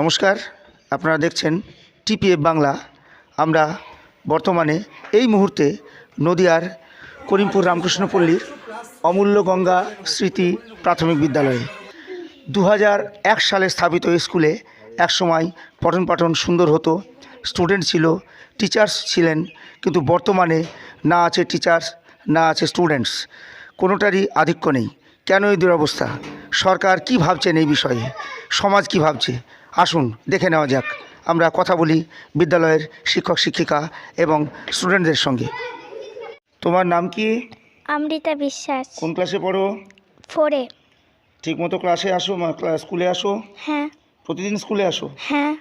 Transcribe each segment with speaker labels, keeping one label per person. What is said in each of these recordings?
Speaker 1: নমস্কার, আপনারা দেখছেন টিপিএফ বাংলা। আমরা বর্তমানে এই মুহূর্তে নদিয়ার করিমপুর রামকৃষ্ণপল্লীর অমূল্য গঙ্গা স্মৃতি প্রাথমিক বিদ্যালয়ে। দু সালে স্থাপিত স্কুলে একসময় পঠন পাঠন সুন্দর হতো, স্টুডেন্ট ছিল, টিচার্স ছিলেন, কিন্তু বর্তমানে না আছে টিচার্স, না আছে স্টুডেন্টস। কোনোটারই আধিক্য নেই। কেন এই দুরবস্থা? সরকার কি ভাবছেন এই বিষয়ে? সমাজ কি ভাবছে? আসুন দেখে নেওয়া যাক। আমরা কথা বলি বিদ্যালয়ের শিক্ষক শিক্ষিকা এবং স্টুডেন্টদের সঙ্গে। তোমার নাম কি?
Speaker 2: অমৃতা বিশ্বাস।
Speaker 1: কোন ক্লাসে পড়ো?
Speaker 2: ফোরে
Speaker 1: ঠিকমতো ক্লাসে আসো স্কুলে আসো?
Speaker 2: হ্যাঁ।
Speaker 1: প্রতিদিন স্কুলে আসো?
Speaker 2: হ্যাঁ।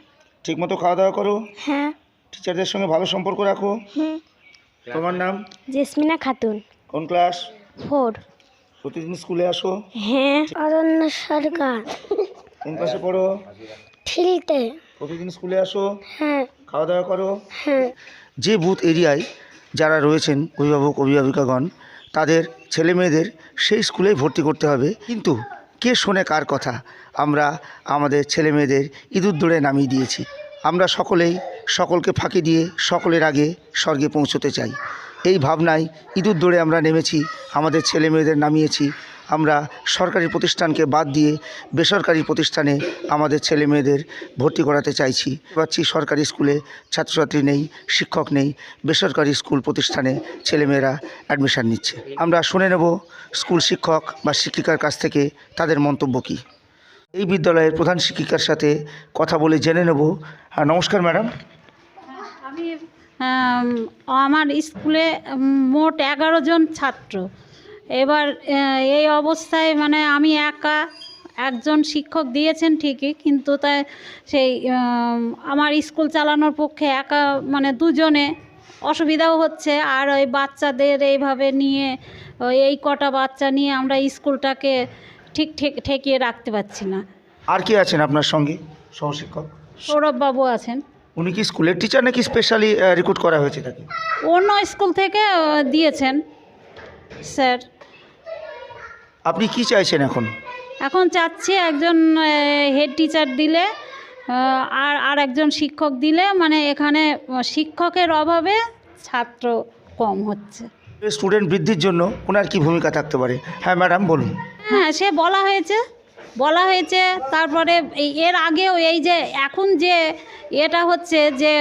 Speaker 1: ঠিকমতো খাওয়া দাওয়া করো?
Speaker 2: হ্যাঁ।
Speaker 1: টিচারদের সঙ্গে ভালো সম্পর্ক রাখো?
Speaker 2: হুম।
Speaker 1: তোমার নাম?
Speaker 2: জেসমিনা খাতুন।
Speaker 1: কোন ক্লাস?
Speaker 2: ফোর
Speaker 1: প্রতিদিন স্কুলে আসো?
Speaker 2: হ্যাঁ। অরণ্য সরকার।
Speaker 1: কোন ক্লাসে পড়ো?
Speaker 2: ঠিলতে
Speaker 1: প্রতিদিন স্কুলে আসো
Speaker 2: হ্যাঁ।
Speaker 1: খাওয়া দাওয়া করো।
Speaker 2: হ্যাঁ।
Speaker 1: যে বুথ এরিয়ায় যারা রয়েছেন অভিভাবক অভিভাবিকাগণ তাদের ছেলে মেয়েদের সেই স্কুলেই ভর্তি করতে হবে। কিন্তু কে শোনে কার কথা? আমরা আমাদের ছেলে মেয়েদের ইঁদুর দৌড়ে নামিয়ে দিয়েছি। আমরা সকলেই সকলকে ফাঁকি দিয়ে সকলের আগে স্বর্গে পৌঁছতে চাই। এই ভাবনায় ইঁদুর দৌড়ে আমরা নেমেছি আমাদের ছেলে মেয়েদের নামিয়েছি। আমরা সরকারি প্রতিষ্ঠানকে বাদ দিয়ে বেসরকারি প্রতিষ্ঠানে আমাদের ছেলে মেয়েদের ভর্তি করাতে চাইছি। পাচ্ছি সরকারি স্কুলে ছাত্রছাত্রী নেই, শিক্ষক নেই, বেসরকারি স্কুল প্রতিষ্ঠানে ছেলেমেয়েরা অ্যাডমিশান নিচ্ছে। আমরা শুনে নেব স্কুল শিক্ষক বা শিক্ষিকার কাছ থেকে তাদের মন্তব্য কী। এই বিদ্যালয়ের প্রধান শিক্ষিকার সাথে কথা বলে জেনে নেব। হ্যাঁ নমস্কার ম্যাডাম।
Speaker 3: আমি আমার স্কুলে মোট এগারো জন ছাত্র। এবার এই অবস্থায় মানে আমি একা একজন শিক্ষক দিয়েছেন ঠিকই কিন্তু তাই সেই আমার স্কুল চালানোর পক্ষে একা মানে দুজনে অসুবিধাও হচ্ছে। আর ওই বাচ্চাদের এইভাবে নিয়ে ওই এই কটা বাচ্চা নিয়ে আমরা স্কুলটাকে ঠিক ঠিক ঠেকিয়ে রাখতে পারছি না।
Speaker 1: আর কি আছেন আপনার সঙ্গে সহশিক্ষক?
Speaker 3: সৌরভবাবু আছেন।
Speaker 1: উনি কি স্কুলের টিচার নাকি স্পেশালি রিক্রুট করা হয়েছে তাকে?
Speaker 3: অন্য স্কুল থেকে দিয়েছেন স্যার।
Speaker 1: আপনি কি চাইছেন এখন?
Speaker 3: এখন চাচ্ছি একজন হেড টিচার দিলে আর আর একজন শিক্ষক দিলে মানে এখানে শিক্ষকের অভাবে ছাত্র কম হচ্ছে।
Speaker 1: স্টুডেন্ট বৃদ্ধির জন্য ওনার কি ভূমিকা থাকতে পারে? হ্যাঁ ম্যাডাম বলুন।
Speaker 3: হ্যাঁ সে বলা হয়েছে বলা হয়েছে তারপরে এর আগেও এই যে এখন যে এটা হচ্ছে যে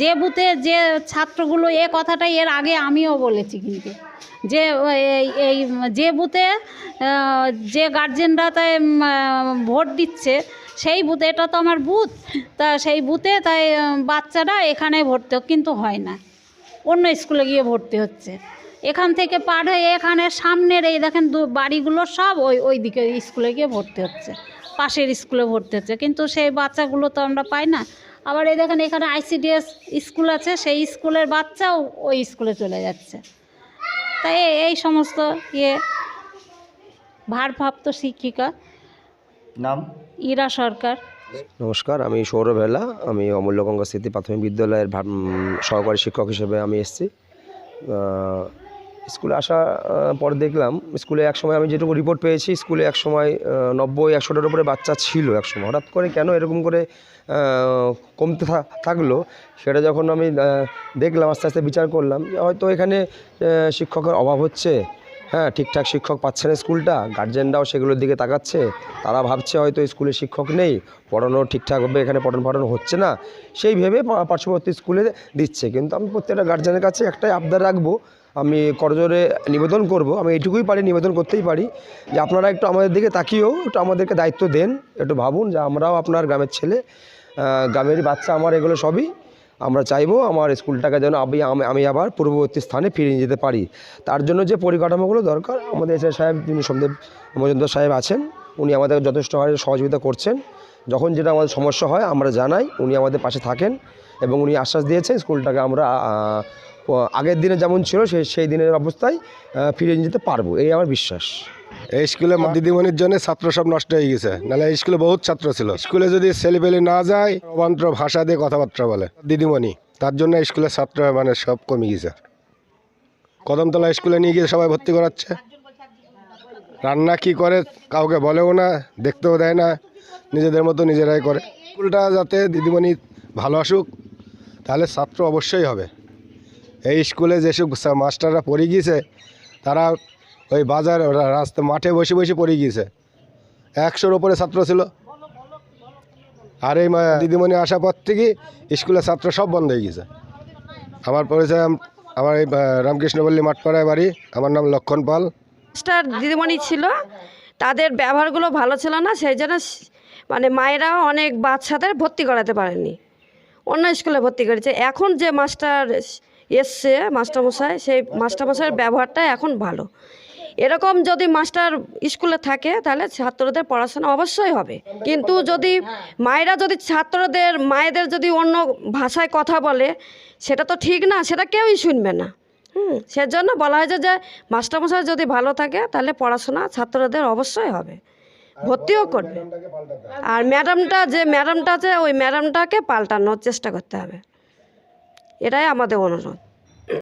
Speaker 3: যে বুথে যে ছাত্রগুলো এ কথাটা এর আগে আমিও বলেছি কিন্তু। যে এই যে বুথে যে গার্জেনরা তাই ভোট দিচ্ছে, সেই বুথে, এটা তো আমার বুথ, তা সেই বুথে তাই বাচ্চারা এখানে ভর্তি কিন্তু হয় না। অন্য স্কুলে গিয়ে ভর্তি হচ্ছে। এখান থেকে পার হয়ে এখানে সামনের এই দেখেন দু, বাড়িগুলো সব ওই ওই দিকে স্কুলে গিয়ে ভর্তি হচ্ছে। পাশের স্কুলে ভর্তি হচ্ছে। কিন্তু সেই বাচ্চাগুলো তো আমরা পাই না। আবার এই দেখেন এখানে আইসিডিএস স্কুল আছে, সেই স্কুলের বাচ্চাও ওই স্কুলে চলে যাচ্ছে। তাই এই- এই সমস্ত ইয়ে ভারপ্রাপ্ত শিক্ষিকা
Speaker 1: নাম?
Speaker 3: ইরা সরকার।
Speaker 4: নমস্কার আমি সৌরভ হেলা আমি অমূল্যগঙ্গা স্মৃতি প্রাথমিক বিদ্যালয়ের ভার- সহকারী শিক্ষক হিসেবে আমি এসেছি। স্কুলে আহ, পর দেখলাম স্কুলে এক সময় আমি যেটুকু রিপোর্ট পেয়েছি স্কুলে এক সময় নব্বই একশোটার উপরে বাচ্চা ছিল এক সময়। হঠাৎ করে কেন এরকম করে কমতে থাকল সেটা যখন আমি দেখলাম আস্তে আস্তে বিচার করলাম যে হয়তো এখানে শিক্ষকের অভাব হচ্ছে। হ্যাঁ ঠিকঠাক শিক্ষক পাচ্ছে না স্কুলটা গার্জেনরাও সেগুলোর দিকে তাকাচ্ছে তারা ভাবছে হয়তো স্কুলে শিক্ষক নেই পড়ানো ঠিকঠাকভাবে এখানে পঠন পাঠন হচ্ছে না। সেই ভেবে পার্শ্ববর্তী স্কুলে দিচ্ছে। কিন্তু আমি প্রত্যেকটা গার্জেনের কাছে একটাই আবদার রাখব আমি করজোরে নিবেদন করব। আমি এইটুকুই পারি নিবেদন করতেই পারি। যে আপনারা একটু আমাদের দিকে তাকিয়েও একটু আমাদেরকে দায়িত্ব দেন একটু ভাবুন যে আমরাও আপনার গ্রামের ছেলে আহ, গ্রামেরই বাচ্চা আমার এগুলো সবই আমরা চাইব আমার স্কুলটাকে যেন আমি আমি- আবার পূর্ববর্তী স্থানে ফিরে যেতে পারি। তার জন্য যে পরিকাঠামোগুলো দরকার আমাদের এসআই সাহেব যিনি সোমদেব মজুমদার সাহেব আছেন উনি আমাদের যথেষ্ট সহযোগিতা করছেন। যখন যেটা আমাদের সমস্যা হয় আমরা জানাই উনি আমাদের পাশে থাকেন এবং উনি আশ্বাস দিয়েছেন স্কুলটাকে আমরা আগের দিনে যেমন ছিল সেই সেই দিনের অবস্থায় ফিরে যেতে পারব। এই আমার বিশ্বাস।
Speaker 5: এই স্কুলে দিদিমণির জন্য ছাত্র সব নষ্ট হয়ে গেছে। নাহলে এই স্কুলে বহুত ছাত্র ছিল। স্কুলে যদি ছেলেপেলে না যায়, অবান্তর ভাষা দিয়ে কথাবার্তা বলে। দিদিমণি, তার জন্য স্কুলের ছাত্র মানে সব কমে গেছে। কদমতলা স্কুলে নিয়ে গিয়ে সবাই ভর্তি করাচ্ছে। রান্না কি করে, কাউকে বলেও না, দেখতেও দেয় না, নিজেদের মতো নিজেরাই করে। স্কুলটা যাতে দিদিমণি ভালো আসুক, তাহলে ছাত্র অবশ্যই হবে। এই স্কুলে যেসব মাস্টাররা পড়ে গিয়েছে, তারা ওই বাজার রাস্তা মাঠে বসে বসে পড়ে গিয়েছে। একশোর ওপরে ছাত্র ছিল। আর এই দিদিমণি আসার পর থেকে স্কুলের ছাত্র সব বন্ধ হয়ে গেছে আমার পরিচয় আম- আমার এই রামকৃষ্ণপল্লী মাঠপাড়ায় বাড়ি। আমার নাম লক্ষণ পাল।
Speaker 6: মাস্টার দিদিমণি ছিল। তাদের ব্যবহারগুলো ভালো ছিল না, সেই জন্য মানে মায়েরাও অনেক বাচ্চাদের ভর্তি করাতে পারেনি অন্য স্কুলে ভর্তি করেছে। এখন যে মাস্টার এসছে মাস্টারমশাই, সেই মাস্টারমশাইয়ের ব্যবহারটা এখন ভালো। এরকম যদি মাস্টার স্কুলে থাকে, তাহলে ছাত্রদের পড়াশোনা অবশ্যই হবে। কিন্তু যদি মায়েরা যদি ছাত্রদের, মায়েদের যদি অন্য ভাষায় কথা বলে, সেটা তো ঠিক না, সেটা কেউই শুনবে না। হুম, সেজন্য বলা হয়েছে যে মাস্টারমশাই যদি ভালো থাকে, তাহলে পড়াশোনা ছাত্রদের অবশ্যই হবে। ভর্তিও করবে। আর ম্যাডামটা যে, ম্যাডামটা আছে ওই ম্যাডামটাকে পাল্টানোর চেষ্টা করতে হবে। এটাই আমাদের অনুরোধ।